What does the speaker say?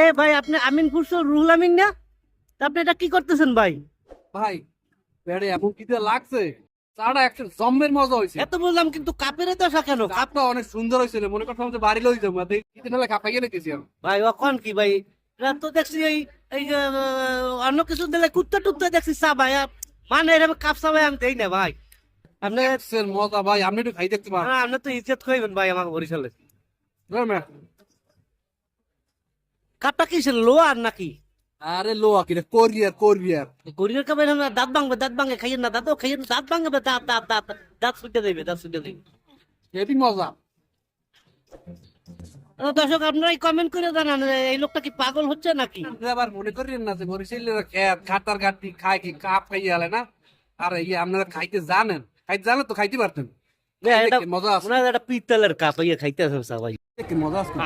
এ ভাই আপনি আমিন ফুরসো রুহুল আমিন না? আপনি এটা কি করতেছেন ভাই? ভাই ব্যাড়ে এমন কিতে লাগছে? চাটা একটা জম্মের মজা হয়েছে এত বললাম কিন্তু কাপের কেন? কাপ কাপটা অনেক সুন্দর হয়েছে রে। মনে করতাম যে বাড়ি লই যাব কিতে নালে কাপাইয়ে রেখেছি আমি। ভাই অখন কি ভাই? এরা তো দেখছি এই এই অন্য কিছু দিলে কুত্তা টুত্তা দেখছি চা ভাই মানে এরকম কাপ চা ভাই আমি দেই না ভাই। আপনি মজা ভাই আপনি একটু খাই দেখতে পারেন আপনি তো ইজ্জত খাইবেন ভাই আমাকে বরিশালে। কাপটা কি লো আর নাকি? আরে লো আকিরে কোরিয়ার কোরিয়ার। গরিবের কাপে না দাঁত ভাঙবে দাঁত ভাঙে খাইয়েন না দাঁতও খাইয়েন না, দাঁত ভাঙবে দাঁত দাঁত দাঁত দাঁত ছুটে দেবে দাঁত ছুটে দেবে। হেভি মজা। দর্শক আপনারাই কমেন্ট করে জানান এই লোকটা কি পাগল হচ্ছে নাকি? আবার মনে করেন না যে বরিশালের খেত খাতার গাটি খায় কি কাপ খাইয়ে আলে না? আর ইয়ে আপনারা খাইতে জানেন। খাইতে জানেন তো খাইতে পারতেন। মজা আছে। একটা পিতলের কাপ ইয়ে খাইতে ভাই মজা আছে।